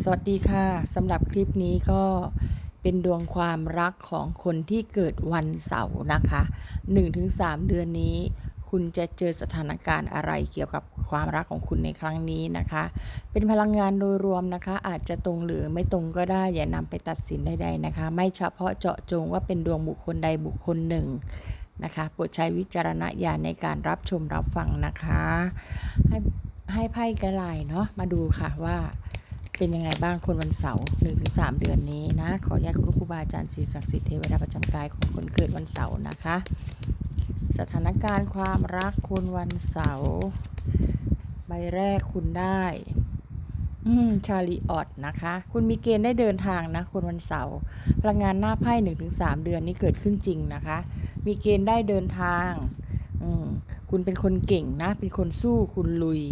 สวัสดีค่ะสำหรับคลิปนี้ก็เป็นดวงความรักของคนที่เกิดวันเสาร์นะคะ 1-3 เดือนนี้ คุณจะเจอสถานการณ์อะไรเกี่ยวกับความรักของคุณในครั้งนี้นะคะ เป็นพลังงานโดยรวมนะคะ อาจจะตรงหรือไม่ตรงก็ได้ อย่านำไปตัดสินใดๆนะคะ ไม่เฉพาะเจาะจงว่าเป็นดวงบุคคลใดบุคคลหนึ่งนะคะโปรดใช้วิจารณญาณในการรับชมรับฟังนะคะ ให้ให้ไพ่กระไลเนาะมาดูค่ะว่า เป็นยังไงบ้างคนวันเสาร์หนึ่งถึงสามเดือนนี้นะ ขออนุญาตคุณครูบาอาจารย์ศรีศักดิ์สิทธิ์เทวดาประจำกายของคนเกิดวันเสาร์นะคะ สถานการณ์ความรักคุณวันเสาร์ใบแรกคุณได้ชาลีออดนะคะ คุณมีเกณฑ์ได้เดินทางนะคุณวันเสาร์พลังงานหน้าไพ่หนึ่งถึงสามเดือนนี้เกิดขึ้นจริงนะคะ มีเกณฑ์ได้เดินทางคุณเป็นคนเก่งนะ เป็นคนสู้คุณลุย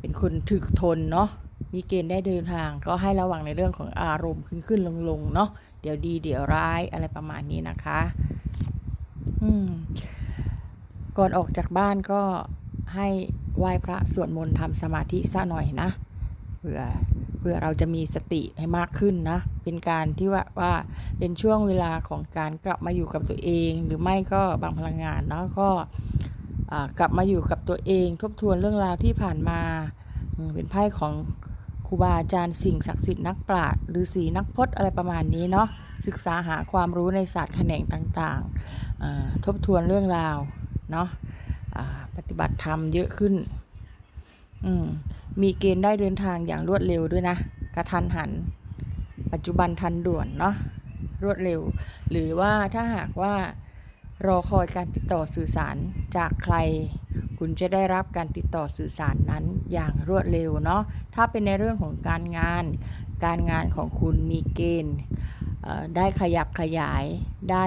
เป็นคนถึกทนเนาะ มีเกณฑ์ได้เดินทาง ก็ให้ระวังในเรื่องของอารมณ์ขึ้นขึ้นลงลงเนาะเดี๋ยวดีเดี๋ยวร้ายอะไรประมาณนี้นะคะ อืม ก่อนออกจากบ้านก็ให้ไหว้พระสวดมนต์ทำสมาธิซะหน่อยนะเพื่อเพื่อเราจะมีสติให้มากขึ้นนะ เป็นการที่ว่าว่าเป็นช่วงเวลาของการกลับมาอยู่กับตัวเอง หรือไม่ก็บางพลังงานเนาะก็กลับมาอยู่กับตัวเอง ทบทวนเรื่องราวที่ผ่านมาเป็นไพ่ของ ครูบาอาจารย์สิ่งศักดิ์สิทธิ์นักปราชญ์หรือสีนักพจน์อะไรประมาณนี้เนาะศึกษาหาความรู้ในศาสตร์แขนงต่างๆ ทบทวนเรื่องราวเนาะปฏิบัติธรรมเยอะขึ้นมมีเกณฑ์ได้เดินทางอย่างรวดเร็วด้วยนะกระทันหัน ปัจจุบันทันด่วนเนาะรวดเร็ว หรือว่าถ้าหากว่ารอคอยการติดต่อสื่อสารจากใคร คุณจะได้รับการติดต่อสื่อสารนั้นอย่างรวดเร็วเนาะถ้าเป็นในเรื่องของการงาน การงานของคุณมีเกณฑ์ได้ขยับขยายได้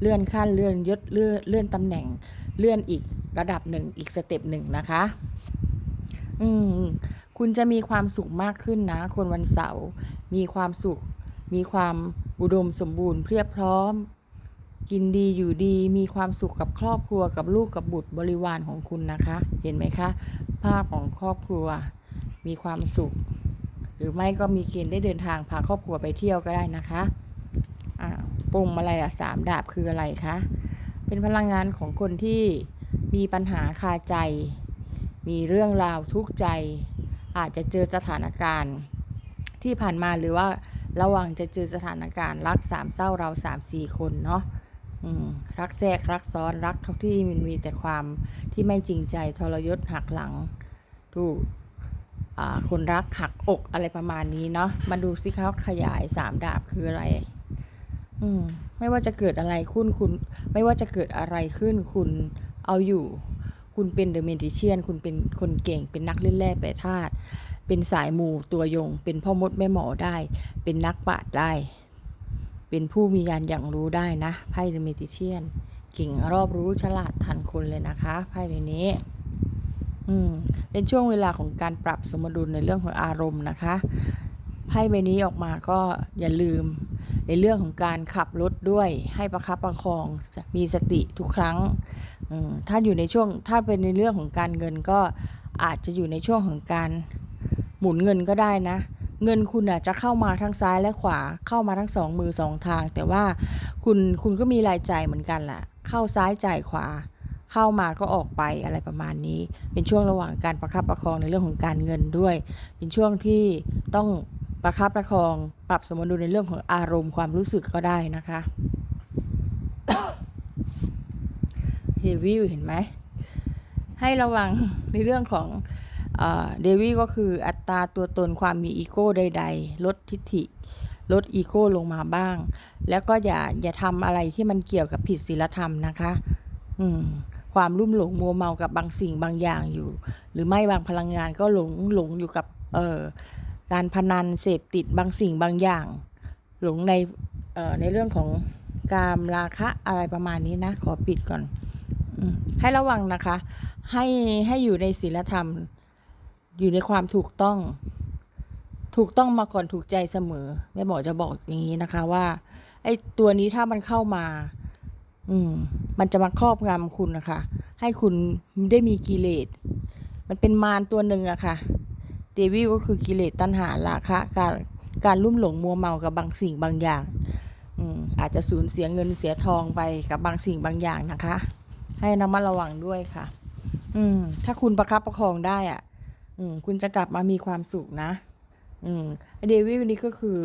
เลื่อนขั้นเลื่อนยศเลื่อนเลื่อนตำแหน่งเลื่อนอีกระดับหนึ่งอีกสเต็ปหนึ่งนะคะ อืมคุณจะมีความสุขมากขึ้นนะ คนวันเสาร์มีความสุข มีความอุดมสมบูรณ์เพียบพร้อม กินดีอยู่ดีมีความสุขกับครอบครัวกับลูกกับบุตรบริวารของคุณนะคะ เห็นไหมคะ ภาพของครอบครัวมีความสุข หรือไม่ก็มีเกณฑ์ได้เดินทางพาครอบครัวไปเที่ยวก็ได้นะคะอ่าปุ่มอะไรอะสามดาบคืออะไรคะเป็นพลังงานของคนที่มีปัญหาคาใจ มีเรื่องราวทุกข์ใจ อาจจะเจอสถานการณ์ที่ผ่านมาหรือว่าระหว่างจะเจอสถานการณ์รักสามเศร้าเราสามสี่คนเนาะ รักแทรกรักซ้อนรักทุกที่มันมีแต่ความที่ไม่จริงใจทรยศหักหลังถูกคนรักหักอกอะไรประมาณนี้เนาะมาดูสิเขาขยายสามดาบคืออะไร อืมไม่ว่าจะเกิดอะไรขึ้นคุณ ไม่ว่าจะเกิดอะไรขึ้นคุณเอาอยู่ คุณเป็นเดอะเมดิเชียน คุณเป็นคนเก่ง เป็นนักเล่นแร่แปรธาตุเป็นสายมูตัวยง เป็นพ่อมดแม่หมอได้ เป็นนักปราชญ์ได้ เป็นผู้มียานอย่างรู้ได้นะไพ่เดเมดิเชียนเก่งรอบรู้ฉลาดทันคนเลยนะคะไพ่ใบนี้อืมเป็นช่วงเวลาของการปรับสมดุลในเรื่องของอารมณ์นะคะไพ่ใบนี้ออกมาก็อย่าลืมในเรื่องของการขับรถด้วยให้ประคับประคองมีสติทุกครั้งอืมถ้าอยู่ในช่วงถ้าเป็นในเรื่องของการเงินก็อาจจะอยู่ในช่วงของการหมุนเงินก็ได้นะ เงินคุณอาจจะเข้ามาทั้งซ้ายและขวาเข้ามาทั้งสองมือสองทาง แต่ว่าคุณคุณก็มีรายจ่ายเหมือนกันแหละเข้าซ้ายจ่ายขวา เข้ามาก็ออกไปอะไรประมาณนี้ เป็นช่วงระหว่างการประคับประคองในเรื่องของการเงินด้วย เป็นช่วงที่ต้องประคับประคอง ปรับสมดุลในเรื่องของอารมณ์ความรู้สึกก็ได้นะคะเฮวิลเห็นไหมให้ระวังในเรื่องของ เดวิก็คืออัตราตัวตนความมีอีโก้ใด ๆ ลดทิฐิ ลดอีโก้ลงมาบ้าง แล้วก็อย่าอย่าทำอะไรที่มันเกี่ยวกับผิดศีลธรรมนะคะ อืมความลุ่มหลงมัวเมากับบางสิ่งบางอย่างอยู่ หรือไม่บางพลังงานก็หลงหลงอยู่กับเอ่อการพนันเสพติดบางสิ่งบางอย่าง หลงในเอ่อในเรื่องของการราคะอะไรประมาณนี้นะขอปิดก่อนอให้ระวังนะคะ ให้ให้อยู่ในศีลธรรม อยู่ในความถูกต้อง ถูกต้องมาก่อนถูกใจเสมอแม่หมอจะบอกอย่างนี้นะคะว่า ไอ้ตัวนี้ถ้ามันเข้ามา อืม มันจะมาครอบงำคุณนะคะ ให้คุณได้มีกิเลส มันเป็นมารตัวหนึ่งอะค่ะเดวิลก็คือกิเลสตัณหาราคะการการลุ่มหลงมัวเมากับบางสิ่งบางอย่างอืมอาจจะสูญเสียเงินเสียทองไปกับบางสิ่งบางอย่างนะคะ ให้ระมัดระวังด้วยค่ะ อืม ถ้าคุณประคับประคองได้อะ อืมคุณจะกลับมามีความสุขนะ อืมเดวิลนี้ก็คือ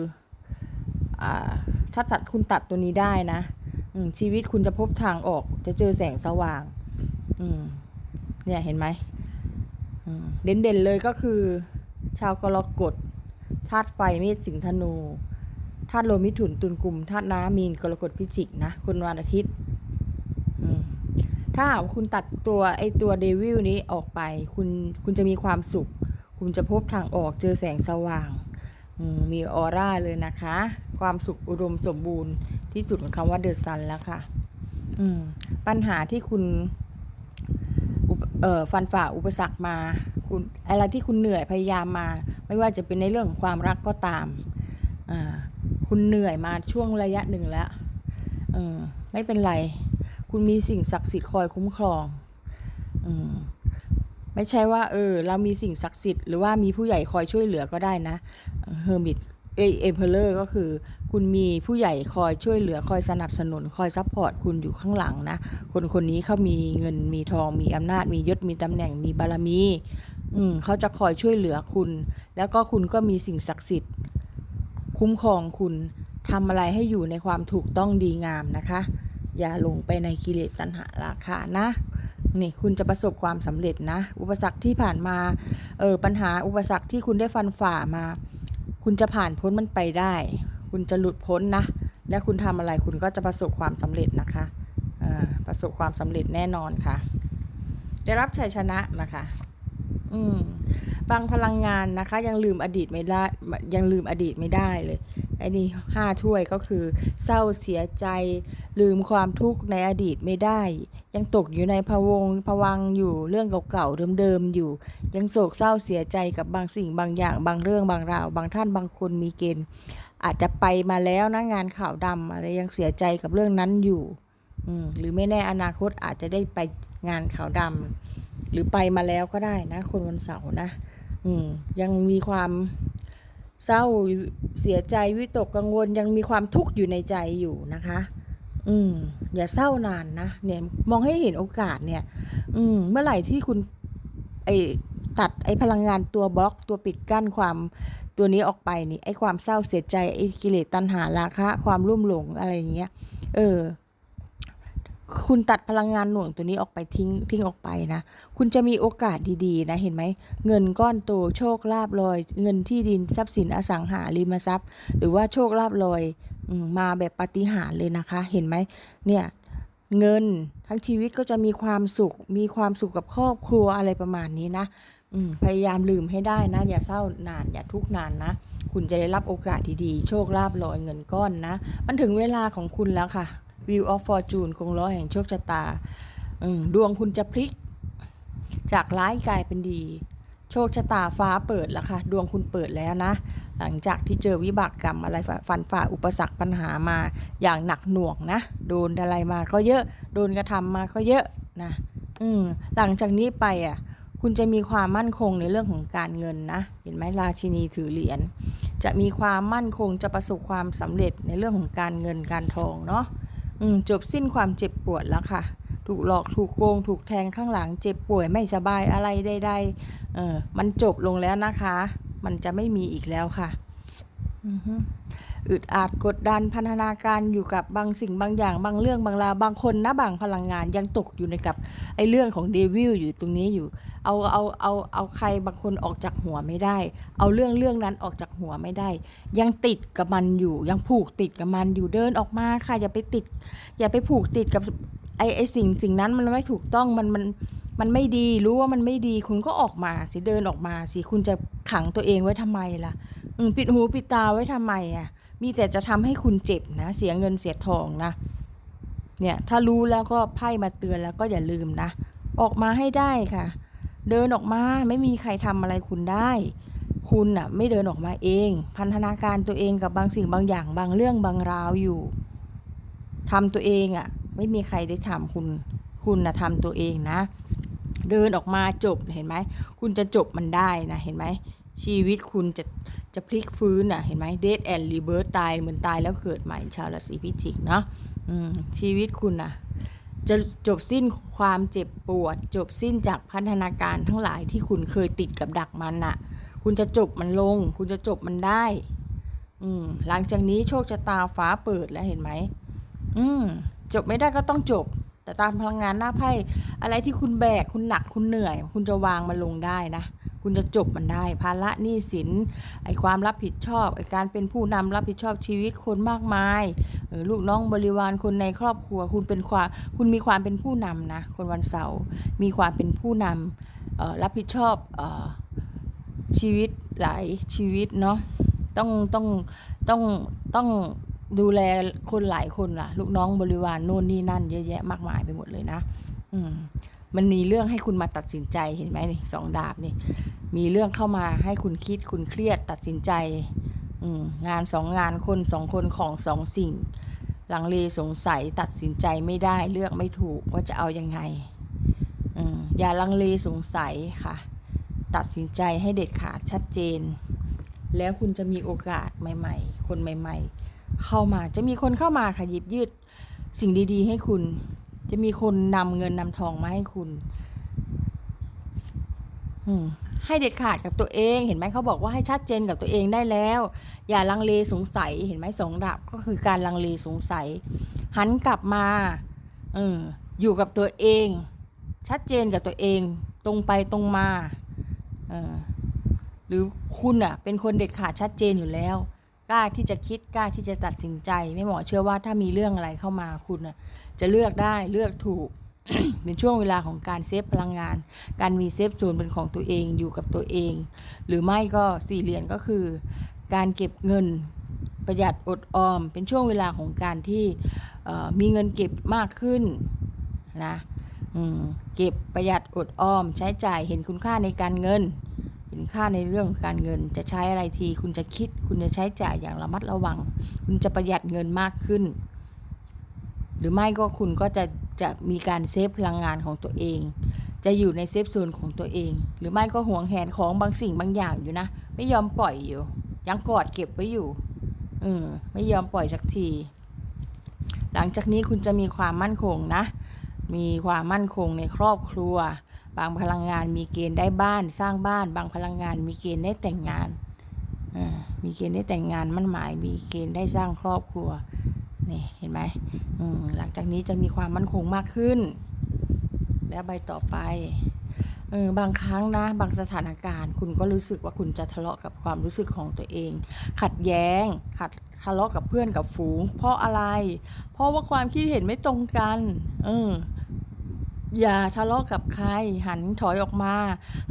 อ่า ถ้าตัดคุณตัดตัวนี้ได้นะ อืมชีวิตคุณจะพบทางออก จะเจอแสงสว่าง อืมเนี่ยเห็นไหมเด่นๆเลยก็คือ ชาวกรกฎธาตุไฟเมษสิงธนูธาตุโลมมิถุนตุลกลุ่มธาตุน้ำมีนกรกฎพิจิกนะคนวันอาทิตย์ อืม ถ้าหากคุณตัดตัวไอตัวเดวิลนี้ออกไป คุณคุณจะมีความสุข คุณจะพบทางออกเจอแสงสว่างมีออร่าเลยนะคะ ความสุขอุดมสมบูรณ์ที่สุดของคำว่าเดอะซันแล้วค่ะปัญหาที่คุณฟันฝ่าอุปสรรคมา คุณอะไรที่คุณเหนื่อยพยายามมา ไม่ว่าจะเป็นในเรื่องของความรักก็ตาม คุณเหนื่อยมาช่วงระยะหนึ่งแล้วไม่เป็นไร คุณมีสิ่งศักดิ์สิทธิ์คอยคุ้มครองอืมไม่ใช่ว่า เออ เรามีสิ่งศักดิ์สิทธิ์หรือว่ามีผู้ใหญ่คอยช่วยเหลือก็ได้นะเฮอร์มิตเอเอเพเลอร์ก็คือ คุณมีผู้ใหญ่คอยช่วยเหลือคอยสนับสนุน คอยซัพพอร์ตคุณอยู่ข้างหลังนะ คนคนนี้เขามีเงินมีทองมีอำนาจ มียศมีตำแหน่งมีบารมี อืมเขาจะคอยช่วยเหลือคุณ แล้วก็คุณก็มีสิ่งศักดิ์สิทธิ์ คุ้มครองคุณทำอะไรให้อยู่ในความถูกต้องดีงามนะคะ อย่าลงไปในกิเลสตัณหาราคะนะนี่คุณจะประสบความสำเร็จนะ อุปสรรคที่ผ่านมาเออปัญหาอุปสรรคที่คุณได้ฟันฝ่ามา คุณจะผ่านพ้นมันไปได้ คุณจะหลุดพ้นนะ และคุณทำอะไรคุณก็จะประสบความสำเร็จนะคะอ่าประสบความสำเร็จแน่นอนค่ะ ได้รับชัยชนะนะคะอืมบางพลังงานนะคะ ยังลืมอดีตไม่ได้ยังลืมอดีตไม่ได้เลย อ้นี่ห้าถ้วยก็คือ เศร้าเสียใจ ลืมความทุกข์ในอดีตไม่ได้ ยังตกอยู่ในพะวงพวังอยู่เรื่องเก่าๆเดิมๆอยู่ ยังโศกเศร้าเสียใจกับบางสิ่งบางอย่างบางเรื่องบางราว บางท่านบางคนมีเกณฑ์อาจจะไปมาแล้วนะงานข่าวดำอะไรยังเสียใจกับเรื่องนั้นอยู่อืหรือไม่แน่อนาคตอาจจะได้ไปงานข่าวดำหรือไปมาแล้วก็ได้นะ คนวันเสาร์นะยังมีความ เศร้าเสียใจวิตกกังวลยังมีความทุกข์อยู่ในใจอยู่นะคะ อืม อย่าเศร้านานนะเนี่ยมองให้เห็นโอกาสเนี่ย อืม เมื่อไหร่ที่คุณ ไอตัดไอพลังงานตัวบล็อกตัวปิดกั้นความตัวนี้ออกไปนี่ไอความเศร้าเสียใจไอกิเลสตัณหาราคะ ความรุ่มหลงอะไรอย่างเงี้ย เออ คุณตัดพลังงานหน่วงตัวนี้ออกไปทิ้งทิ้งออกไปนะ คุณจะมีโอกาสดีๆนะเห็นไหม เงินก้อนโตโชคลาภลอย เงินที่ดินทรัพย์สินอสังหาริมทรัพย์ หรือว่าโชคลาภลอยมาแบบปฏิหารเลยนะคะ เห็นไหมเนี่ยเงินทั้งชีวิตก็จะมีความสุข มีความสุขกับครอบครัวอะไรประมาณนี้นะพยายามลืมให้ได้นะ อย่าเศร้านาน อย่าทุกข์นานนะ คุณจะได้รับโอกาสดีๆ โชคลาภลอยเงินก้อนนะ มันถึงเวลาของคุณแล้วค่ะ View of Fortune กงล้อแห่งโชคชะตาดวงคุณจะพลิก จากร้ายกลายเป็นดี โชคชะตาฟ้าเปิดแล้วค่ะ ดวงคุณเปิดแล้วนะ หลังจากที่เจอวิบากกรรมอะไรฝฟันฝ่าอุปสรรคปัญหามาอย่างหนักหน่วงนะ โดนอะไรมาก็เยอะ โดนกระทำมาก็เยอะนะอืมหลังจากนี้ไปอะ คุณจะมีความมั่นคงในเรื่องของการเงินนะ เห็นไหมราชินีถือเหรียญจะมีความมั่นคงจะประสบความสำเร็จในเรื่องของการเงินการทองเนาะ จบสิ้นความเจ็บปวดแล้วค่ะ ถูกหลอกถูกโกง ถูกแทงข้างหลัง เจ็บป่วยไม่สบายอะไรใดๆเออมันจบลงแล้วนะคะ มันจะไม่มีอีกแล้วค่ะ อือฮึ อึดอัดกดดันพันธนาการอยู่กับบางสิ่งบางอย่าง บางเรื่องบางราวบางคนนะบางพลังงานยังตกอยู่ในกับไอ้เรื่องของเดวิลอยู่ตรงนี้อยู่ เอาเอาเอาเอาใครบางคนออกจากหัวไม่ได้ เอาเรื่องเรื่องนั้นออกจากหัวไม่ได้ ยังติดกับมันอยู่ยังผูกติดกับมันอยู่เดินออกมาค่ะอย่าไปติด อย่าไปผูกติดกับไอ้ไอ้สิ่งสิ่งนั้นมันไม่ถูกต้องมันมันมันไม่ดีรู้ว่ามันไม่ดีคุณก็ออกมาสิเดินออกมาสิคุณจะขังตัวเองไว้ทำไมล่ะปิดหูปิดตาไว้ทำไมอะ มีแต่จะทำให้คุณเจ็บนะ เสียเงินเสียทองนะ เนี่ยถ้ารู้แล้วก็ไพ่มาเตือนแล้วก็อย่าลืมนะ ออกมาให้ได้ค่ะ เดินออกมาไม่มีใครทำอะไรคุณได้ คุณน่ะไม่เดินออกมาเอง พันธนาการตัวเองกับบางสิ่งบางอย่างบางเรื่องบางราวอยู่ทำตัวเองอะ ไม่มีใครได้ทำคุณ คุณน่ะทำตัวเองนะ เดินออกมาจบเห็นไหม คุณจะจบมันได้นะเห็นไหมชีวิตคุณจะ จะพลิกฟื้นอะเห็นไหมเดทแอนด์รีเบิร์ตายเหมือนตายแล้วเกิดใหม่ชาวราศีพิจิกเนาะชีวิตคุณอะจะจบสิ้นความเจ็บปวด จบสิ้นจากพันธนาการทั้งหลายที่คุณเคยติดกับดักมันน่ะ คุณจะจบมันลง คุณจะจบมันได้ อืมหลังจากนี้โชคชะตาฟ้าเปิดแล้วเห็นไหมอืมจบไม่ได้ก็ต้องจบ แต่ตามพลังงานหน้าไพ่อะไรที่คุณแบกคุณหนักคุณเหนื่อย คุณจะวางมันลงได้นะ คุณจะจบมันได้ ภาระหนี้สินไอความรับผิดชอบไอการเป็นผู้นำรับผิดชอบชีวิตคนมากมายลูกน้องบริวารคนในครอบครัว คุณเป็นความคุณมีความเป็นผู้นำนะคนวันเสาร์มีความเป็นผู้นำรับผิดชอบออชีวิตหลายชีวิตเนาะต้องต้องต้องต้องดูแลคนหลายคนล่ะ ลูกน้องบริวารโน่นนี่นั่นเยอะแยะมากมายไปหมดเลยนะ อืม มันมีเรื่องให้คุณมาตัดสินใจเห็นไหมนี่สองดาบนี่มีเรื่องเข้ามาให้คุณคิดคุณเครียดตัดสินใจงานสองงานคนสองคนของสองสิ่ง ลังเลสงสัยตัดสินใจไม่ได้เลือกไม่ถูกว่าจะเอายังไงอืมอย่าลังเลสงสัยค่ะ ตัดสินใจให้เด็ดขาดชัดเจน แล้วคุณจะมีโอกาสใหม่ ๆ คนใหม่ ๆ เข้ามาจะมีคนเข้ามาค่ะหยิบยืดสิ่งดี ๆ ให้คุณ จะมีคนนำเงินนำทองมาให้คุณให้เด็ดขาดกับตัวเองเห็นไหมเขาบอกว่าให้ชัดเจนกับตัวเองได้แล้ว อย่าลังเลสงสัยเห็นไหมสองดาบก็คือการลังเลสงสัย หันกลับมาเอออยู่กับตัวเอง ชัดเจนกับตัวเอง ตรงไปตรงมาเออหรือคุณอะเป็นคนเด็ดขาดชัดเจนอยู่แล้ว กล้าที่จะคิดกล้าที่จะตัดสินใจ ไม่หมอเชื่อว่าถ้ามีเรื่องอะไรเข้ามาคุณอะ จะเลือกได้เลือกถูก เป็นช่วงเวลาของการเซฟพลังงาน การมีเซฟโซนเป็นของตัวเองอยู่กับตัวเอง หรือไม่ก็สี่เหรียญก็คือ การเก็บเงินประหยัดอดออม เป็นช่วงเวลาของการที่มีเงินเก็บมากขึ้นนะเก็บประหยัดอดออม ใช้จ่ายเห็นคุณค่าในการเงิน เห็นค่าในเรื่องของการเงิน จะใช้อะไรที คุณจะคิด คุณจะใช้จ่ายอย่างระมัดระวัง คุณจะประหยัดเงินมากขึ้น หรือไม่ก็คุณก็จะจะมีการเซฟพลังงานของตัวเอง จะอยู่ในเซฟโซนของตัวเอง หรือไม่ก็ห่วงแหนของบางสิ่งบางอย่างอยู่นะ ไม่ยอมปล่อยอยู่ ยังกอดเก็บไว้อยู่เออไม่ยอมปล่อยสักที หลังจากนี้คุณจะมีความมั่นคงนะ มีความมั่นคงในครอบครัว บางพลังงานมีเกณฑ์ได้บ้านสร้างบ้าน บางพลังงานมีเกณฑ์ได้แต่งงานมีเกณฑ์ได้แต่งงานมั่นหมาย มีเกณฑ์ได้สร้างครอบครัว นี่เห็นไหมมหลังจากนี้จะมีความมั่นคงมากขึ้น แล้วใบต่อไปเออบางครั้งนะบางสถานการณ์ คุณก็รู้สึกว่าคุณจะทะเลาะกับความรู้สึกของตัวเอง ขัดแย้งขัดทะเลาะกับเพื่อนกับฝูง เพราะอะไร เพราะว่าความคิดเห็นไม่ตรงกัน เอออย่าทะเลาะกับใคร หันถอยออกมา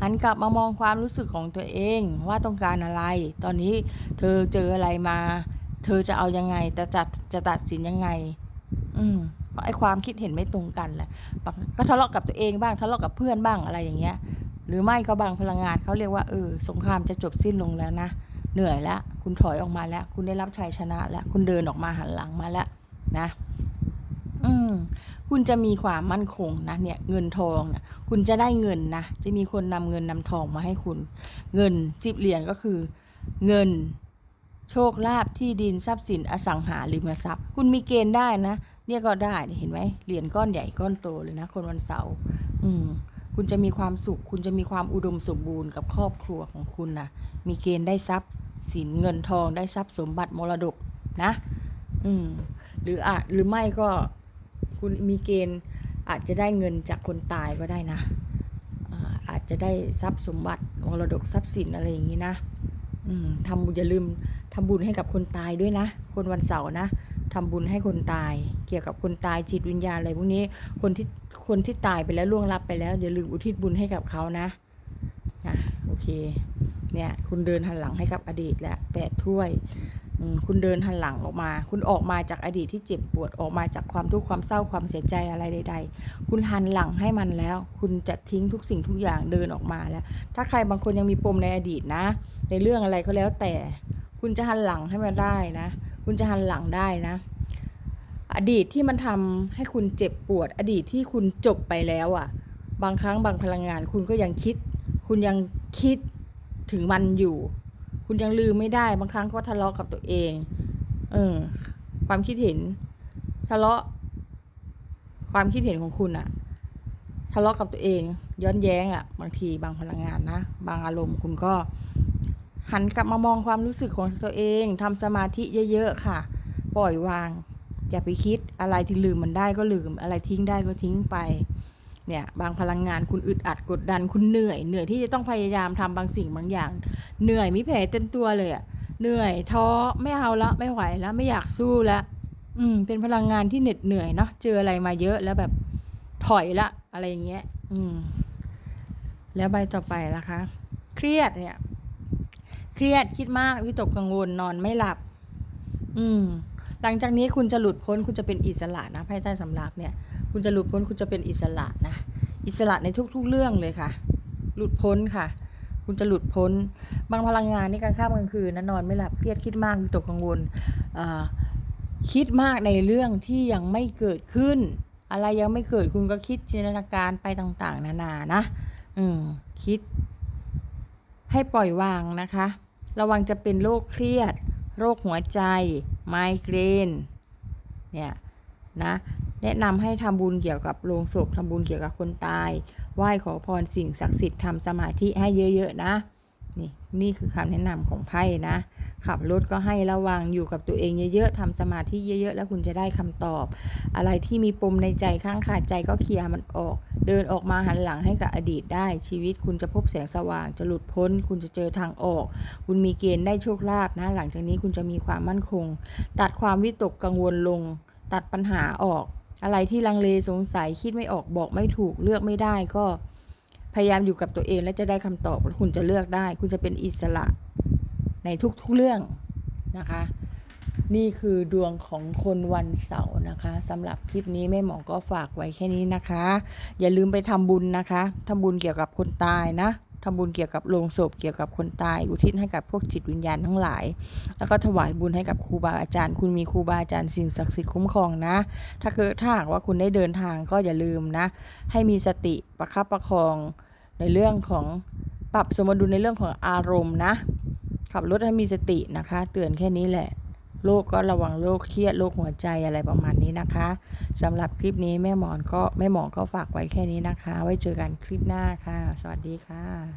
หันกลับมามองความรู้สึกของตัวเองว่าต้องการอะไร ตอนนี้เธอเจออะไรมา เธอจะเอายังไงจะจัดจะตัดสินยังไง อืมเพราะไอ้ความคิดเห็นไม่ตรงกันแหละก็ทะเลาะกับตัวเองบ้างทะเลาะกับเพื่อนบ้างอะไรอย่างเงี้ย หรือไม่ก็บางพลังงานเขาเรียกว่าเออสงครามจะจบสิ้นลงแล้วนะเหนื่อยแล้วคุณถอยออกมาแล้ว คุณได้รับชัยชนะแล้วคุณเดินออกมาหันหลังมาแล้วนะ อืมคุณจะมีความมั่นคงนะเนี่ย เงินทองนะคุณจะได้เงินนะจะมีคนนำเงินนำทองมาให้คุณ เงินสิบเหรียญก็คือ เงิน โชคลาภที่ดินทรัพย์สินอสังหาริมทรัพย์ คุณมีเกณฑ์ได้นะ เนี่ยก็ได้เห็นไหมเหรียญก้อนใหญ่ก้อนโตเลยนะ คนวันเสาร์อืมคุณจะมีความสุข คุณจะมีความอุดมสมบูรณ์กับครอบครัวของคุณนะมีเกณฑ์ได้ทรัพย์สินเงินทองได้ทรัพย์สมบัติมรดกนะ อืมหรืออาจหรือไม่ก็คุณมีเกณฑ์อาจจะได้เงินจากคนตายก็ได้นะอาจจะได้ทรัพย์สมบัติมรดกทรัพย์สินอะไรอย่างนี้นะอืมทำบุญอย่าลืม ทำบุญให้กับคนตายด้วยนะ คนวันเสาร์นะทำบุญให้คนตาย เกี่ยวกับคนตายจิตวิญญาณอะไรพวกนี้ คนที่คนที่ตายไปแล้วล่วงลับไปแล้วอย่าลืมอุทิศบุญให้กับเขานะนะโอเค เนี่ย คุณเดินหันหลังให้กับอดีตแล้วแปดถ้วยคุณเดินหันหลังออกมา คุณออกมาจากอดีตที่เจ็บปวดออกมาจากความทุกข์ความเศร้าความเสียใจอะไรใด ๆ คุณหันหลังให้มันแล้ว คุณจะทิ้งทุกสิ่งทุกอย่างเดินออกมาแล้ว ถ้าใครบางคนยังมีปมในอดีตนะ ในเรื่องอะไรก็แล้วแต่ คุณจะหันหลังให้มันได้นะ คุณจะหันหลังได้นะ อดีตที่มันทำให้คุณเจ็บปวด อดีตที่คุณจบไปแล้วอะ่ะ บางครั้งบางพลังงาน คุณก็ยังคิด คุณยังคิดถึงมันอยู่ คุณยังลืมไม่ได้ บางครั้งก็ทะเลาะกับตัวเอง เออ ความคิดเห็น ทะเลาะ ความคิดเห็นของคุณอะทะเลาะกับตัวเองย้อนแย้งอะ บางทีบางพลังงานนะ บางอารมณ์คุณก็ หันกลับมามองความรู้สึกของตัวเองทำสมาธิเยอะๆค่ะ ปล่อยวาง อย่าไปคิดอะไรที่ลืมมันได้ก็ลืม อะไรทิ้งได้ก็ทิ้งไป เนี่ยบางพลังงานคุณอึดอัดกดดันคุณเหนื่อย เหนื่อยที่จะต้องพยายามทำบางสิ่งบางอย่าง เหนื่อยมีแผลเต็มตัวเลยอะเหนื่อยท้อไม่เอาละไม่ไหวแล้วไม่อยากสู้ละอืม เป็นพลังงานที่เหน็ดเหนื่อยเนาะเจออะไรมาเยอะแล้วแบบถอยละ อะไรอย่างเงี้ย อืม แล้วใบต่อไปล่ะคะ เครียดเนี่ย เครียดคิดมากวิตกกังวลนอนไม่หลับ อืม หลังจากนี้คุณจะหลุดพ้นคุณจะเป็นอิสระนะไพ่ใต้สำรับเนี่ย คุณจะหลุดพ้นคุณจะเป็นอิสระนะอิสระในทุก ๆ เรื่องเลยค่ะ หลุดพ้นค่ะ คุณจะหลุดพ้น บางพลังงานนี่กลางค่ำกลางคืนนะนอนไม่หลับเครียดคิดมากวิตกกังวลอ่าคิดมากในเรื่องที่ยังไม่เกิดขึ้น อะไรยังไม่เกิดคุณก็คิดจินตนาการไปต่าง ๆ นานานะอืมคิดให้ปล่อยวางนะคะ ระวังจะเป็นโรคเครียด โรคหัวใจ ไมเกรน เนี่ยนะแนะนำให้ทำบุญเกี่ยวกับโลงศพทำบุญเกี่ยวกับคนตาย ไหว้ขอพรสิ่งศักดิ์สิทธิ์ทำสมาธิให้เยอะๆนะ นี่นี่คือคำแนะนำของไพ่นะ ขับรถก็ให้ระวังอยู่กับตัวเองเยอะๆทำสมาธิเยอะๆ แล้วคุณจะได้คำตอบ อะไรที่มีปมในใจข้างขาดใจก็เคลียร์มันออก เดินออกมาหันหลังให้กับอดีตได้ชีวิตคุณจะพบแสงสว่าง จะหลุดพ้น คุณจะเจอทางออก คุณมีเกณฑ์ได้โชคลาภนะ หลังจากนี้คุณจะมีความมั่นคง ตัดความวิตกกังวลลง ตัดปัญหาออก อะไรที่ลังเลสงสัยคิดไม่ออกบอกไม่ถูกเลือกไม่ได้ก็พยายามอยู่กับตัวเองและจะได้คำตอบคุณจะเลือกได้ คุณจะเป็นอิสระในทุกๆเรื่องนะคะ นี่คือดวงของคนวันเสาร์นะคะสำหรับคลิปนี้แม่หมอก็ฝากไว้แค่นี้นะคะ อย่าลืมไปทำบุญนะคะทำบุญเกี่ยวกับคนตายนะทำบุญเกี่ยวกับโลงศพเกี่ยวกับคนตาย อุทิศให้กับพวกจิตวิญญาณทั้งหลาย แล้วก็ถวายบุญให้กับครูบาอาจารย์ คุณมีครูบาอาจารย์สิ่งศักดิ์สิทธิ์คุ้มครองนะ ถ้าเกิดถ้าหากว่าคุณได้เดินทางก็อย่าลืมนะ ให้มีสติประคับประคองในเรื่องของปรับสมดุลในเรื่องของอารมณ์นะ ขับรถให้มีสตินะคะ เตือนแค่นี้แหละ โรคก็ระวังโรคเครียดโรคหัวใจอะไรประมาณนี้นะคะสำหรับคลิปนี้แม่หมอนก็แม่หมอก็ฝากไว้แค่นี้นะคะ ไว้เจอกันคลิปหน้าค่ะ สวัสดีค่ะ